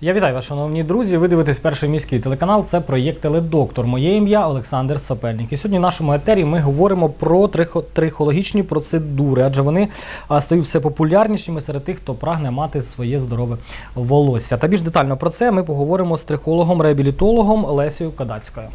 Я вітаю вас, шановні друзі. Ви дивитесь перший міський телеканал. Це проєкт Теледоктор. Моє ім'я Олександр Сапельник. І сьогодні в нашому етері ми говоримо про трихотрихологічні процедури, адже вони стають все популярнішими серед тих, хто прагне мати своє здорове волосся. Та більш детально про це ми поговоримо з трихологом, реабілітологом Лесією Кадацькою.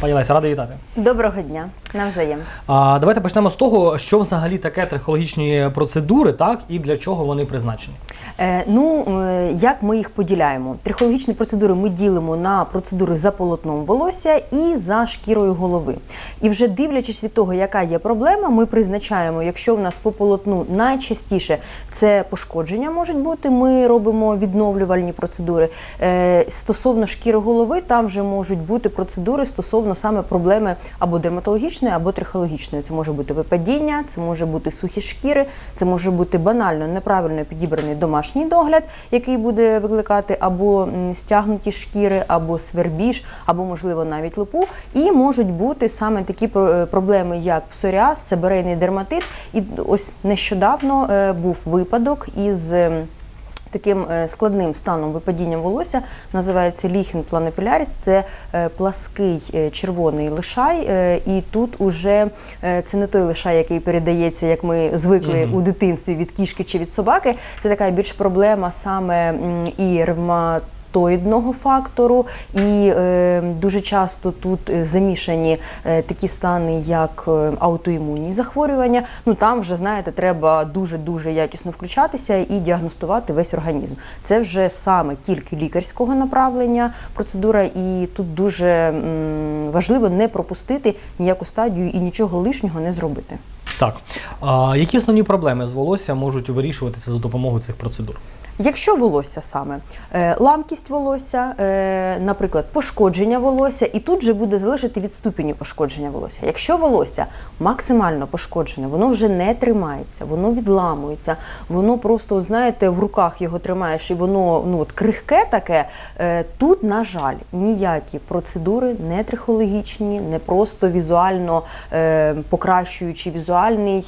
Пані Леся, радий вітати. Доброго дня, навзаєм. А, давайте почнемо з того, що взагалі таке трихологічні процедури, так і для чого вони призначені. Е, ну, е, як ми їх поділяємо? Трихологічні процедури ми ділимо на процедури за полотном волосся і за шкірою голови. І вже дивлячись від того, яка є проблема, ми призначаємо, якщо в нас по полотну найчастіше це пошкодження можуть бути, ми робимо відновлювальні процедури. Е, стосовно шкіри голови, там вже можуть бути процедури стосовно саме проблеми або дерматологічної, або трихологічної. Це може бути випадіння, це може бути сухі шкіри, це може бути банально неправильно підібраний домашній догляд, який буде викликати або стягнуті шкіри, або свербіж, або можливо навіть липу. І можуть бути саме такі е, проблеми, як псоріаз, себерейний дерматит. І ось нещодавно е, був випадок із. Таким е, складним станом випадіння волосся називається ліхін планепіляріс. Це е, плаский е, червоний лишай, і тут уже це не той лишай, який передається, як ми звикли угу. у дитинстві від кішки чи від собаки. Це така більш проблема саме і ревматологічна, Тоїдного фактору, і е, дуже часто тут е, замішані е, такі стани, як аутоімунні захворювання. Ну там вже знаєте, треба дуже дуже якісно включатися і діагностувати весь організм. Це вже саме тільки лікарського направлення процедура, і тут дуже важливо не пропустити ніяку стадію і нічого лишнього не зробити. Так, а, які основні проблеми з волосся можуть вирішуватися за допомогою цих процедур? Якщо волосся саме е, ламкість волосся, е, наприклад, пошкодження волосся, і тут же буде залежати від ступеню пошкодження волосся. Якщо волосся максимально пошкоджене, воно вже не тримається, воно відламується, воно просто, знаєте, в руках його тримаєш, і воно ну от крихке таке. е, Тут, на жаль, ніякі процедури не трихологічні, не просто візуально покращуючи візуальний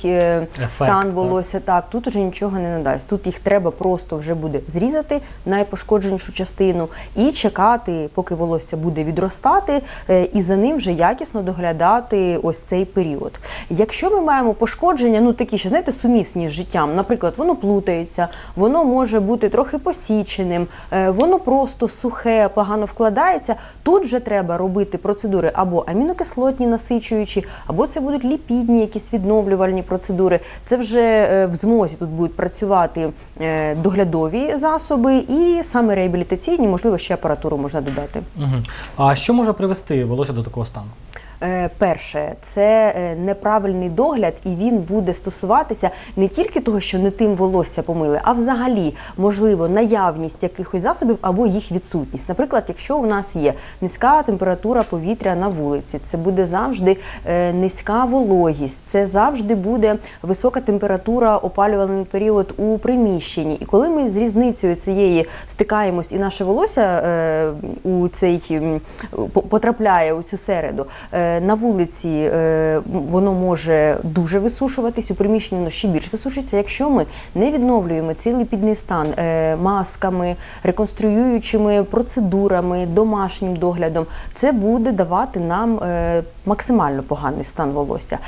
е, Ефект, стан волосся волосся так, тут уже нічого не надасть. Тут їх треба просто вже буде зрізати найпошкодженішу частину і чекати, поки волосся буде відростати, е, і за ним вже якісно доглядати ось цей період. Якщо ми маємо пошкодження, ну такі, що знаєте, сумісні з життям, наприклад, воно плутається, воно може бути трохи посіченим, е, воно просто сухе, погано вкладається. Тут вже треба робити процедури або амінокислотні насичуючі, або це будуть ліпідні, якісь відновлювальні процедури. Це вже е, в змозі тут будуть працювати е, доглядові засоби і саме реабілітаційні, можливо, ще апаратуру можна додати. Угу. А що може привести волосся до такого стану? Е, Перше, це е, неправильний догляд, і він буде стосуватися не тільки того, що не тим волосся помили, а взагалі можливо наявність якихось засобів або їх відсутність. Наприклад, якщо у нас є низька температура повітря на вулиці, це буде завжди е, низька вологість, це завжди буде висока температура опалювальний період у приміщенні. І коли ми з різницею цієї стикаємось, і наше волосся у цей по- потрапляє у цю середу. На вулиці е, воно може дуже висушуватись, у приміщенні воно ще більше висушується. Якщо ми не відновлюємо цей ліпідний стан е, масками, реконструюючими процедурами, домашнім доглядом, це буде давати нам е, максимально поганий стан волосся.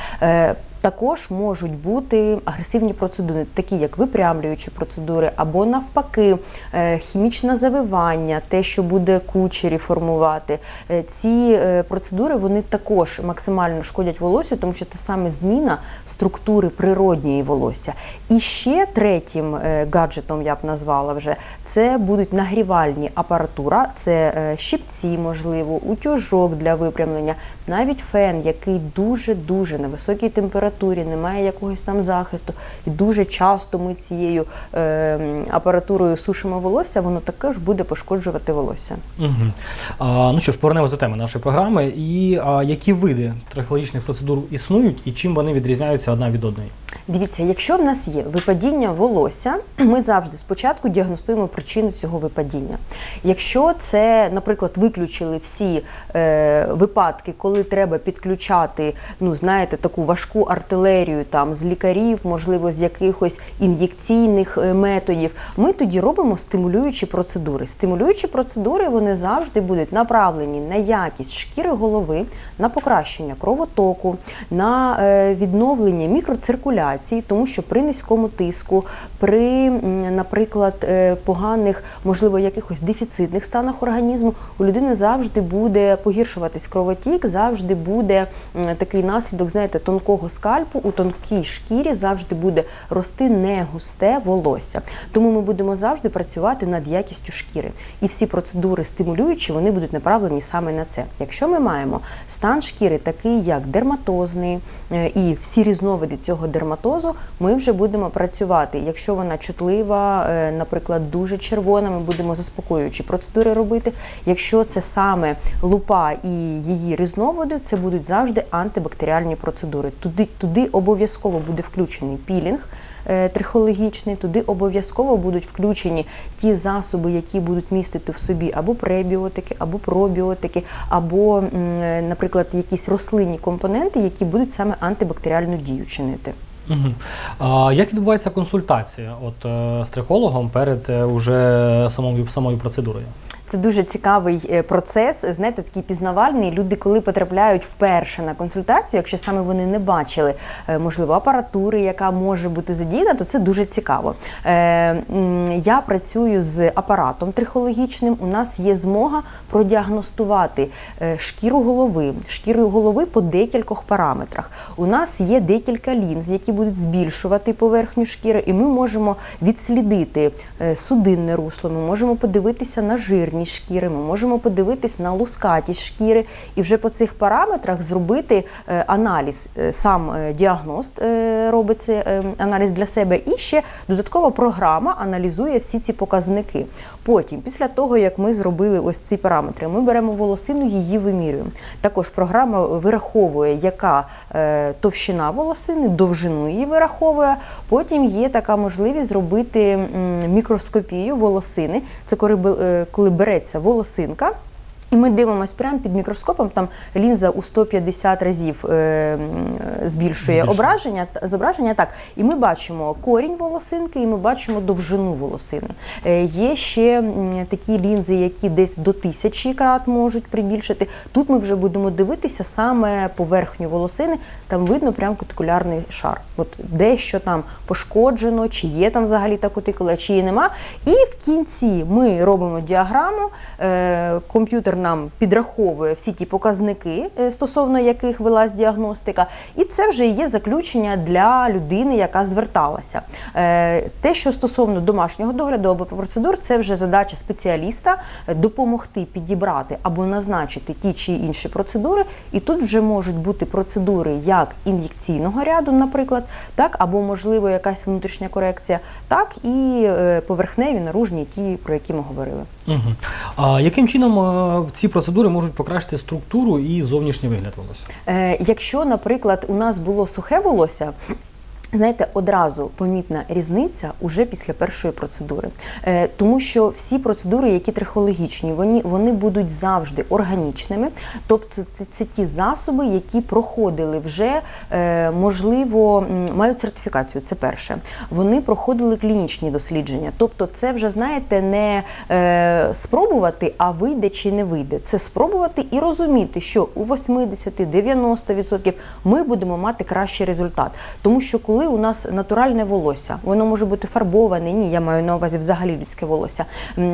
Також можуть бути агресивні процедури, такі як випрямлюючі процедури, або навпаки, е, хімічне завивання, те, що буде кучері формувати. Е, Ці е, процедури вони також максимально шкодять волосю, тому що це саме зміна структури природньої волосся. І ще третім гаджетом я б назвала вже це будуть нагрівальні апаратура, це щипці, можливо, утюжок для випрямлення, навіть фен, який дуже дуже на високій температурі, не має якогось там захисту, і дуже часто ми цією е, апаратурою сушимо волосся, воно також буде пошкоджувати волосся. Угу. А, ну що ж, повернемось до теми нашої програми. І а, які види трихологічних процедур існують і чим вони відрізняються одна від одної? Дивіться, якщо в нас є випадіння волосся, ми завжди спочатку діагностуємо причину цього випадіння. Якщо це, наприклад, виключили всі е, випадки, коли треба підключати, ну знаєте, таку важку артилерію там з лікарів, можливо, з якихось ін'єкційних е, методів, ми тоді робимо стимулюючі процедури. Стимулюючі процедури вони завжди будуть направлені на якість шкіри голови, на покращення кровотоку, на е, відновлення мікроциркуляції, тому що при низькому тиску, при, наприклад, е, поганих, можливо, якихось дефіцитних станах організму, у людини завжди буде погіршуватись кровотік, завжди буде такий наслідок, знаєте, тонкого скальпу, у тонкій шкірі завжди буде рости не густе волосся. Тому ми будемо завжди працювати над якістю шкіри. І всі процедури стимулюючі вони будуть направлені саме на це. Якщо ми маємо стан шкіри такий, як дерматозний, е, і всі різновиди цього дерматозу, ми вже будемо працювати. Якщо вона чутлива, е, наприклад, дуже червона, ми будемо заспокоюючі процедури робити. Якщо це саме лупа і її різновиди, це будуть завжди антибактеріальні процедури. Туди, туди обов'язково буде включений пілінг е, трихологічний, туди обов'язково будуть включені ті засоби, які будуть містити в собі або пребіотики, або пробіотики, або, е, наприклад, якісь рослинні компоненти, які будуть саме антибактеріальну дію чинити. Угу. А, як відбувається консультація от, е, з трихологом перед уже самою, самою процедурою? Це дуже цікавий е, процес, знаєте, такий пізнавальний. Люди, коли потрапляють вперше на консультацію, якщо саме вони не бачили, е, можливо, апаратури, яка може бути задіяна, то це дуже цікаво. Е, Я працюю з апаратом трихологічним. У нас є змога продіагностувати шкіру голови, шкіру голови по декількох параметрах. У нас є декілька лінз, які будуть збільшувати поверхню шкіри, і ми можемо відслідити судинне русло. Ми можемо подивитися на жирність шкіри, ми можемо подивитись на лускатість шкіри, і вже по цих параметрах зробити е, аналіз. Е, Сам е, діагност робить аналіз для себе, і ще додаткова програма аналізує всі ці показники. Потім, після того як ми зробили ось ці параметри, ми беремо волосину, її вимірюємо. Також програма вираховує, яка е, товщина волосини, довжину її вираховує. Потім є така можливість зробити мікроскопію волосини. Це е, коли береться волосинка. І ми дивимося прямо під мікроскопом, там лінза у 150 разів е, збільшує Більше. ображення, зображення. Так, і ми бачимо корінь волосинки, і ми бачимо довжину волосини. Е, є ще такі лінзи, які десь до тисячі крат можуть прибільшити. Тут ми вже будемо дивитися саме поверхню волосини. Там видно прям кутикулярний шар. От дещо там пошкоджено, чи є там взагалі та кутикула, чи її нема. І в кінці ми робимо діаграму. Е, комп'ютер нам підраховує всі ті показники, е, стосовно яких велась діагностика, і це вже є заключення для людини, яка зверталася. Е, те, що стосовно домашнього догляду або процедур, це вже задача спеціаліста е, допомогти підібрати або назначити ті чи інші процедури. І тут вже можуть бути процедури як ін'єкційного ряду, наприклад, так або можливо якась внутрішня корекція, так і поверхневі наружні, ті, про які ми говорили. Угу. А яким чином ці процедури можуть покращити структуру і зовнішній вигляд волосся? Е, якщо, наприклад, у нас було сухе волосся. Знаєте, одразу помітна різниця уже після першої процедури, е, тому що всі процедури, які трихологічні, вони, вони будуть завжди органічними. Тобто, це, це ті засоби, які проходили вже, е, можливо, мають сертифікацію. Це перше. Вони проходили клінічні дослідження. Тобто, це вже знаєте, не е, спробувати, а вийде чи не вийде. Це спробувати і розуміти, що у 80-90% ми будемо мати кращий результат. Тому що коли у нас натуральне волосся, воно може бути фарбоване. Ні, я маю на увазі взагалі людське волосся.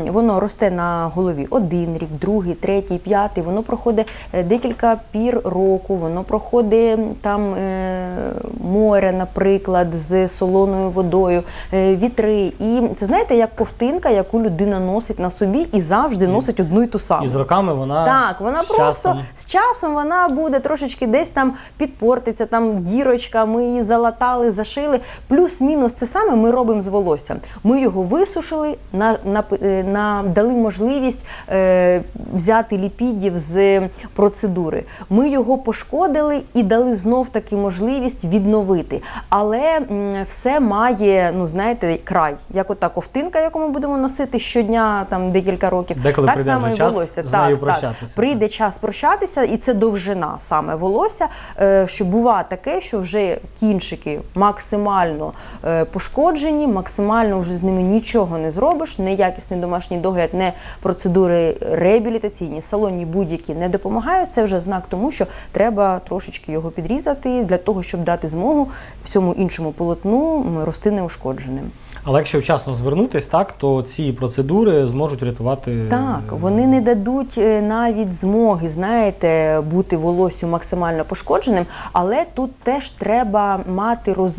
Воно росте на голові один рік, другий, третій, п'ятий. Воно проходить е, декілька пір року. Воно проходить там е, море, наприклад, з солоною водою, е, вітри. І це знаєте, як ковтинка, яку людина носить на собі і завжди носить одну й ту саму. І з роками вона Так, вона з просто часом- з часом вона буде трошечки десь там підпортиться, там дірочка, ми її залатали, зашили. Плюс-мінус це саме ми робимо з волоссям. Ми його висушили, на, на, е, на, дали можливість е, взяти ліпідів з процедури. Ми його пошкодили і дали знов таки можливість відновити. Але все має, ну знаєте, край. Як ота ковтинка, яку ми будемо носити щодня, там декілька років. Деколи так само і волосся. так, так. Прийде час прощатися, і це довжина саме волосся. е, Що буває таке, що вже кінчики максимально е, пошкоджені, максимально вже з ними нічого не зробиш, неякісний домашній догляд, не процедури реабілітаційні, салонні будь-які не допомагають. Це вже знак тому, що треба трошечки його підрізати для того, щоб дати змогу всьому іншому полотну рости неушкодженим. Але якщо вчасно звернутись, так то ці процедури зможуть рятувати. Так, вони не дадуть е, навіть змоги, знаєте, бути волоссю максимально пошкодженим, але тут теж треба мати розуміння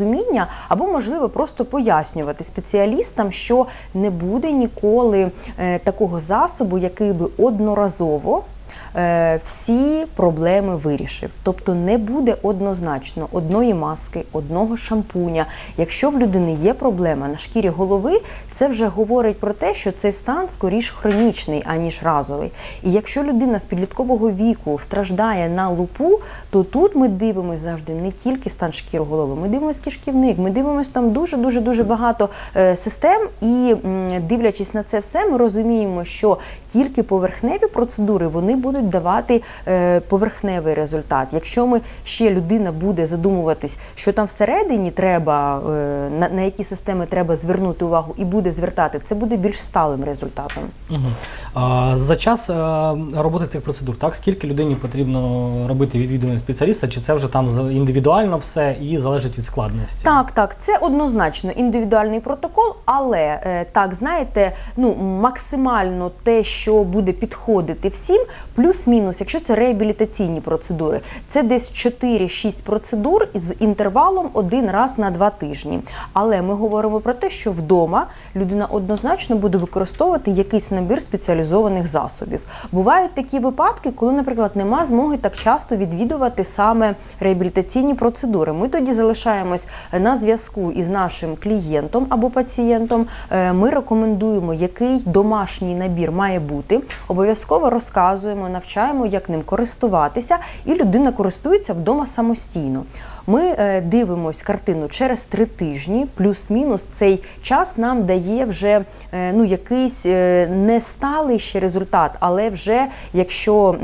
або, можливо, просто пояснювати спеціалістам, що не буде ніколи е, такого засобу, який би одноразово. Е, Всі проблеми вирішив, тобто не буде однозначно одної маски, одного шампуня. Якщо в людини є проблема на шкірі голови, це вже говорить про те, що цей стан скоріш хронічний, аніж разовий. І якщо людина з підліткового віку страждає на лупу, то тут ми дивимося завжди не тільки стан шкіри голови, ми дивимося кишківник, ми дивимося там дуже дуже багато е, систем. І дивлячись на це все, ми розуміємо, що тільки поверхневі процедури вони будуть давати е, поверхневий результат. Якщо ми ще людина буде задумуватись, що там всередині треба, е, на, на які системи треба звернути увагу, і буде звертати, це буде більш сталим результатом. Угу. А, за час а, роботи цих процедур, так скільки людині потрібно робити відвідування спеціаліста, чи це вже там індивідуально все і залежить від складності? Так, так, це однозначно індивідуальний протокол, але е, так, знаєте, ну максимально те, що буде підходити всім, плюс-мінус, якщо це реабілітаційні процедури, це десь 4-6 процедур з інтервалом один раз на два тижні. Але ми говоримо про те, що вдома людина однозначно буде використовувати якийсь набір спеціалізованих засобів. Бувають такі випадки, коли, наприклад, нема змоги так часто відвідувати саме реабілітаційні процедури. Ми тоді залишаємось на зв'язку із нашим клієнтом або пацієнтом. Е, Ми рекомендуємо, який домашній набір має бути. Обов'язково розказуємо, навчаємо, як ним користуватися, і людина користується вдома самостійно. Ми е, дивимось картину через три тижні, плюс-мінус цей час нам дає вже е, ну, якийсь е, не сталий ще результат, але вже якщо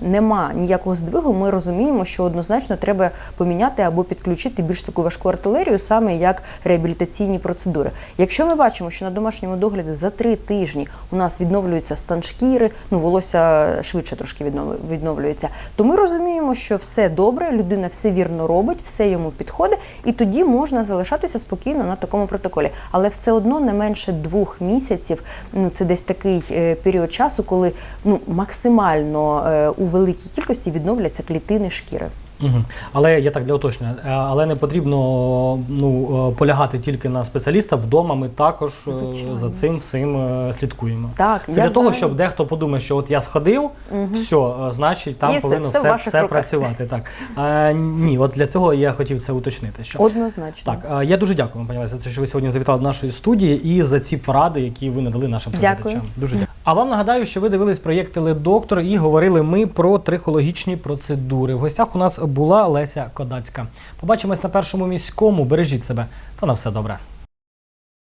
нема ніякого здвигу, ми розуміємо, що однозначно треба поміняти або підключити більш таку важку артилерію, саме як реабілітаційні процедури. Якщо ми бачимо, що на домашньому догляді за три тижні у нас відновлюється стан шкіри, ну волосся швидше трошки віднов- відновлюється, то ми розуміємо, що все добре, людина все вірно робить, все йому підходить, і тоді можна залишатися спокійно на такому протоколі. Але все одно не менше двох місяців. Ну це десь такий е, період часу, коли ну максимально е, у великій кількості відновляться клітини шкіри. Угу. Але я так для уточнення, е, але не потрібно ну, е, полягати тільки на специаліста. Вдома ми також е, Звичайно. за цим всім слідкуємо. Так, Це для того, взагалі- щоб дехто подумає, що от я сходив, все, е, значить там І повинно все все, все працювати. Так. Е, ні, от для цього я хотів це уточнити. Що Однозначно. Так, я дуже дякую, пані Леся, за те, що ви сьогодні завітали до нашої студії і за ці поради, які ви надали нашим глядачам. Дуже дякую. А вам нагадаю, що ви дивились проєкт Теледоктор і говорили ми про трихологічні процедури. В гостях у нас була Леся Кодацька. Побачимось на першому міському. Бережіть себе та на все добре.